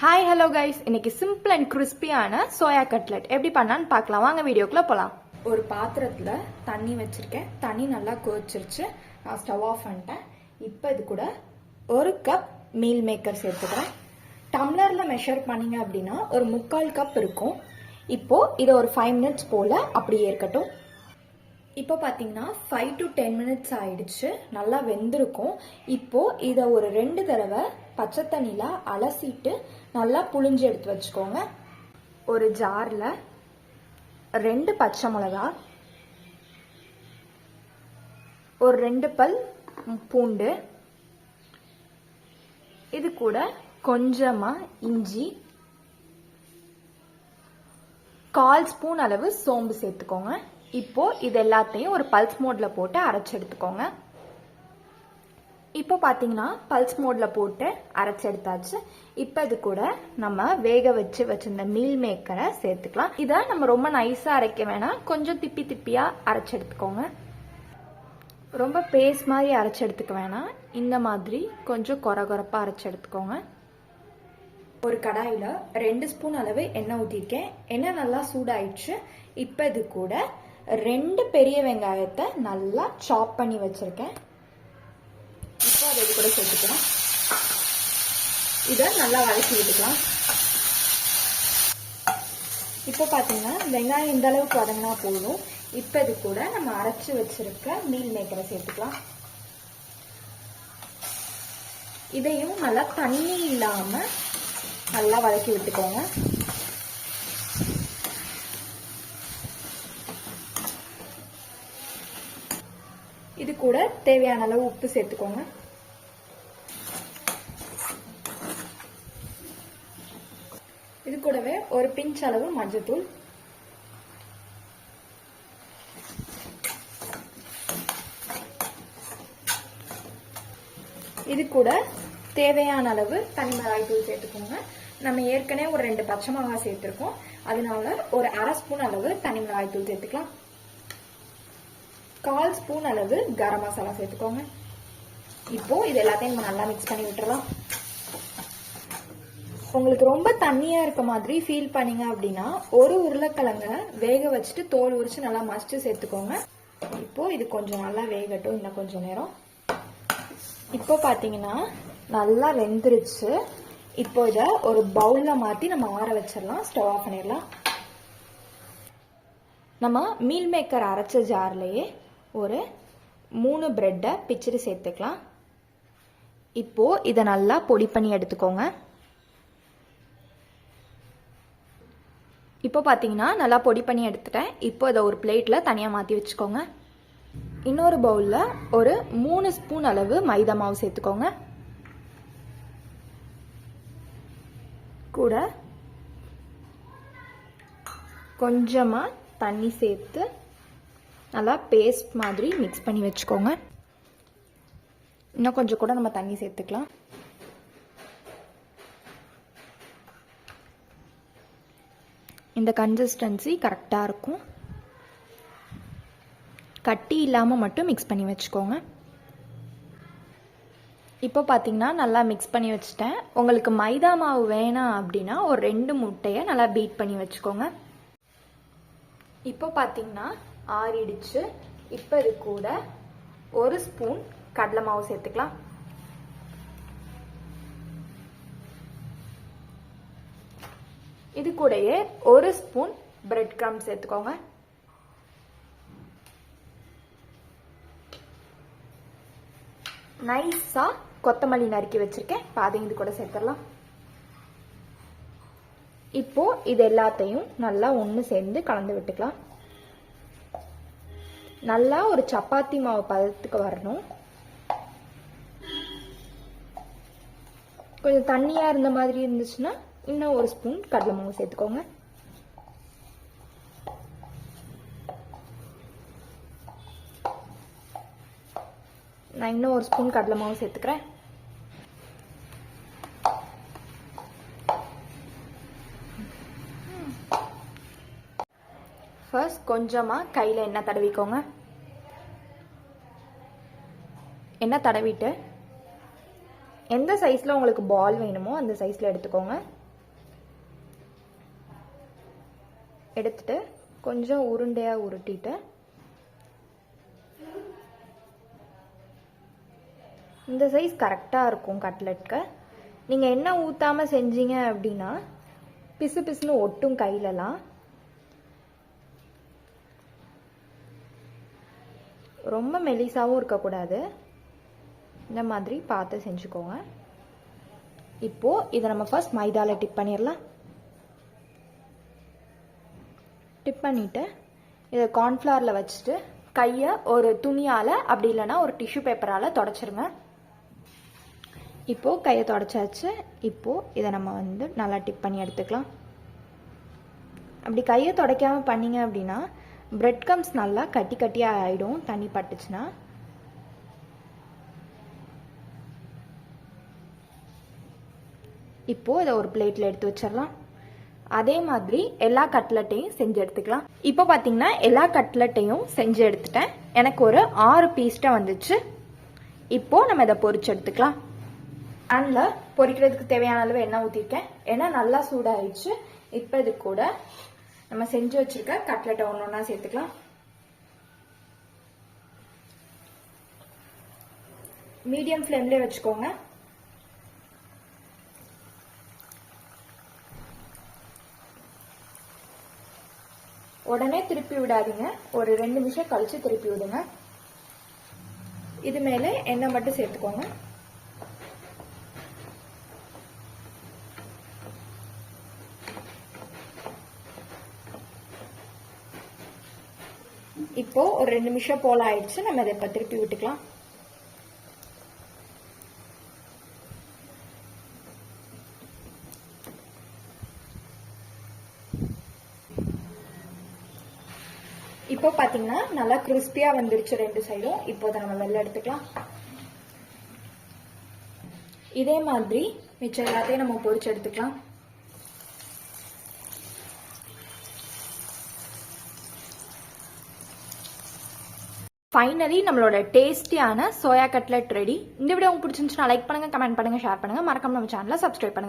Hi hello guys இன்னைக்கு simple and கிறிஸ்பியான soya cutlet எப்படி பண்ணான்னு பார்க்கலாம். வாங்க வீடியோக்குள்ள போகலாம் ஒரு பாத்திரத்தில் தண்ணி வச்சிருக்கேன். தண்ணி நல்லா கொதிச்சிருச்சு. நான் ஸ்டவ் ஆஃப் பண்ணிட்டேன். இப்போ இது கூட ஒரு கப் மீல் மேக்கர் சேர்த்துக்கிறேன். டம்ளரில் மெஷர் பண்ணீங்க அப்படின்னா ஒரு முக்கால் கப் இருக்கும். இப்போ இதை ஒரு ஃபைவ் மினிட்ஸ் போல் அப்படியே இருக்கட்டும். இப்போ பார்த்தீங்கன்னா ஃபைவ் டு டென் மினிட்ஸ் ஆயிடுச்சு. நல்லா வெந்திருக்கும். இப்போ இதை ஒரு ரெண்டு தடவை பச்சை தண்ணியில் அலசிட்டு நல்லா புழிஞ்சு எடுத்து வச்சுக்கோங்க. ஒரு ஜாரில் ரெண்டு பச்சை மிளகா ஒரு ரெண்டு பல் பூண்டு இது கூட கொஞ்சமாக இஞ்சி கால் ஸ்பூன் அளவு சோம்பு சேர்த்துக்கோங்க. இப்போ இது எல்லாத்தையும் ஒரு பல்ஸ் மோட்ல போட்டு அரைச்சு எடுத்துக்கோங்க. இப்போ பார்த்தீங்கன்னா பல்ஸ் மோடில் போட்டு அரைச்செடுத்தாச்சு இப்போ இது கூட நம்ம வேக வச்சு வச்சிருந்த மீல் மேக்கரை சேர்த்துக்கலாம். இதை நம்ம ரொம்ப நைஸாக அரைக்க வேணாம். கொஞ்சம் திப்பி திப்பியாக அரைச்செடுத்துக்கோங்க ரொம்ப பேஸ்ட் மாதிரி அரைச்செடுத்துக்க வேணாம். இந்த மாதிரி கொஞ்சம் கொர கொரப்பாக அரைச்செடுத்துக்கோங்க ஒரு கடாயில் ரெண்டு ஸ்பூன் அளவு எண்ணெய் ஊற்றிருக்கேன் எண்ணெய் நல்லா சூடாயிடுச்சு. இப்போ இது கூட ரெண்டு பெரிய வெங்காயத்தை நல்லா சாப் பண்ணி வச்சுருக்கேன். அதை இது கூட சேர்த்துக்கலாம். இதை நல்லா வதக்கி விட்டுக்கலாம். இப்போ பார்த்தீங்கன்னா வெங்காயம் இந்த அளவுக்கு வதங்கினா போதும். இப்போ இது கூட நம்ம அரைச்சி வச்சிருக்க மீல் மேக்கரை சேர்த்துக்கலாம். இதையும் நல்லா தண்ணி இல்லாமல் நல்லா வதக்கி விட்டுக்கோங்க. இது கூட தேவையான அளவு உப்பு சேர்த்துக்கோங்க இது கூடவே ஒரு பிஞ்ச் அளவு மஞ்சத்தூள் இது கூட தேவையான அளவு தனி மிளகாய்த்தூள் சேர்த்துக்கோங்க. நம்ம ஏற்கனவே ஒரு ரெண்டு பச்சை மிளகாய் சேர்த்துருக்கோம். அதனால ஒரு அரை ஸ்பூன் அளவு தனி மிளகாய்த்தூள் சேர்த்துக்கலாம். கால் ஸ்பூன் அளவு கரம் மசாலா சேர்த்துக்கோங்க. இப்போ இது எல்லாத்தையும் நம்ம நல்லா மிக்ஸ் பண்ணி விட்டுறலாம். உங்களுக்கு ரொம்ப தண்ணியாக இருக்க மாதிரி ஃபீல் பண்ணீங்க அப்படின்னா ஒரு உருளைக்கிழங்க வேக வச்சுட்டு தோல் உரிச்சு நல்லா மசித்து சேர்த்துக்கோங்க. இப்போது இது கொஞ்சம் நல்லா வேகட்டும் இன்னும் கொஞ்சம் நேரம். இப்போ பார்த்தீங்கன்னா நல்லா வெந்துருச்சு. இப்போ இதை ஒரு பவுலில் மாற்றி நம்ம ஆற வச்சிடலாம் ஸ்டவ் ஆஃப் பண்ணிடலாம். நம்ம மீல் மேக்கர் அரைச்ச ஜார்லேயே ஒரு மூணு ப்ரெட்டை பிச்சுட்டு சேர்த்துக்கலாம். இப்போது இதை நல்லா பொடி பண்ணி எடுத்துக்கோங்க. இப்போ பார்த்தீங்கன்னா நல்லா பொடி பண்ணி எடுத்துட்டேன். இப்போ இதை ஒரு பிளேட்டில் தனியாக மாற்றி வச்சுக்கோங்க. இன்னொரு பவுலில் ஒரு மூணு ஸ்பூன் அளவு மைதா மாவு சேர்த்துக்கோங்க. கூட கொஞ்சமாக தண்ணி சேர்த்து நல்லா பேஸ்ட் மாதிரி மிக்ஸ் பண்ணி வச்சுக்கோங்க. இன்னும் கொஞ்சம் கூட நம்ம தண்ணி சேர்த்துக்கலாம். இந்த கன்சிஸ்டன்சி கரெக்டாக இருக்கும். கட்டி இல்லாமல் மட்டும் மிக்ஸ் பண்ணி வச்சுக்கோங்க. இப்போ பார்த்தீங்கன்னா நல்லா மிக்ஸ் பண்ணி வச்சுட்டேன். உங்களுக்கு மைதா மாவு வேணாம் அப்படின்னா ஒரு ரெண்டு முட்டையை நல்லா பீட் பண்ணி வச்சுக்கோங்க. இப்போ பார்த்தீங்கன்னா ஆறிடுச்சு. இப்போ இது கூட ஒரு ஸ்பூன் கடலை மாவு சேர்த்துக்கலாம். இது கூடயே ஒரு ஸ்பூன் பிரெட் கிரம் சேர்த்துக்கோங்க. நைஸாக கொத்தமல்லி நறுக்கி வச்சிருக்கேன். பாதையும் இது கூட சேர்த்துடலாம். இப்போ இது எல்லாத்தையும் நல்லா ஒன்று சேர்ந்து கலந்து விட்டுக்கலாம். நல்லா ஒரு சப்பாத்தி மாவு பதத்துக்கு வரணும். கொஞ்சம் தண்ணியாக இருந்த மாதிரி இருந்துச்சுன்னா இன்னும் ஒரு ஸ்பூன் கடலை மாவு சேர்த்துக்கோங்க. நான் இன்னும் ஒரு ஸ்பூன் கடலை மாவு சேர்த்துக்கிறேன். ஃபர்ஸ்ட் கொஞ்சமாக கையில் எண்ணெய் தடவிக்கோங்க. எண்ணெய் தடவிட்டு எந்த சைஸில் உங்களுக்கு பால் வேணுமோ அந்த சைஸில் எடுத்துக்கோங்க. எடுத்துட்டு கொஞ்சம் உருண்டையாக உருட்டிட்டு இந்த சைஸ் கரெக்டாக இருக்கும் கட்லெட்க்கு நீங்கள் என்ன ஊற்றாமல் செஞ்சீங்க அப்படின்னா பிசு பிசுன்னு ஒட்டும் கையிலலாம். ரொம்ப மெலிசாவும் இருக்கக்கூடாது. இந்த மாதிரி பார்த்து செஞ்சுக்கோங்க. இப்போது இதை நம்ம ஃபர்ஸ்ட் மைதாவில் டிப் பண்ணிடலாம். டிப் பண்ணிவிட்டு இதை கார்ன்ஃப்ளவரில் வச்சுட்டு கையை ஒரு துணியால் அப்படி இல்லைன்னா ஒரு டிஷ்யூ பேப்பரால் தொடச்சிருங்க. இப்போது கையை தொடச்சாச்சு. இப்போது இதை நம்ம வந்து நல்லா டிப் பண்ணி எடுத்துக்கலாம். அப்படி கையை தொடக்காமல் பண்ணிங்க அப்படின்னா பிரெட் கம்ஸ் நல்லா கட்டி கட்டியாக ஆகிடும் தண்ணி பட்டுச்சுன்னா. இப்போது இதை ஒரு பிளேட்டில் எடுத்து வச்சிடலாம். அதே மாதிரி எல்லா கட்லெட்டையும் செஞ்சு எடுத்துக்கலாம். இப்போ பார்த்தீங்கன்னா எல்லா கட்லெட்டையும் செஞ்சு எடுத்துட்டேன். எனக்கு ஒரு ஆறு பீஸ்ட்டாக வந்துச்சு. இப்போ நம்ம இதை பொரிச்சு எடுத்துக்கலாம். பேனில் பொரிக்கிறதுக்கு தேவையான அளவு எண்ணெய் ஊற்றிருக்கேன் எண்ணெய் நல்லா சூடாயிடுச்சு. இப்போ இது கூட நம்ம செஞ்சு வச்சிருக்க கட்லெட்டை ஒன்று ஒன்றா சேர்த்துக்கலாம். மீடியம் ஃப்ளேம்லேயே வச்சுக்கோங்க. உடனே திருப்பி விடாதீங்க. ஒரு ரெண்டு நிமிஷம் கழிச்சு திருப்பி விடுங்க. இது மேலே எண்ணெய் மட்டும் சேர்த்துக்கோங்க. இப்போ ஒரு ரெண்டு நிமிஷம் போல ஆயிடுச்சு. நம்ம இதை இப்போ திருப்பி விட்டுக்கலாம். இப்போ பாத்தீங்கன்னா நல்லா கிறிஸ்பியாக வந்துருச்சு ரெண்டு சைடும். இப்போ அதை நம்ம வெளில எடுத்துக்கலாம். இதே மாதிரி மிச்சம் எல்லாத்தையும் நம்ம பொரிச்சு எடுத்துக்கலாம். ஃபைனலி நம்மளோட டேஸ்டியான சோயா கட்லெட் ரெடி இந்த வீடியோ உங்களுக்கு பிடிச்சிருந்துச்சுன்னா லைக் பண்ணுங்க கமெண்ட் பண்ணுங்கள் ஷேர் பண்ணுங்க. மறக்காம நம்ம சேனலை சப்ஸ்கிரைப் பண்ணுங்க.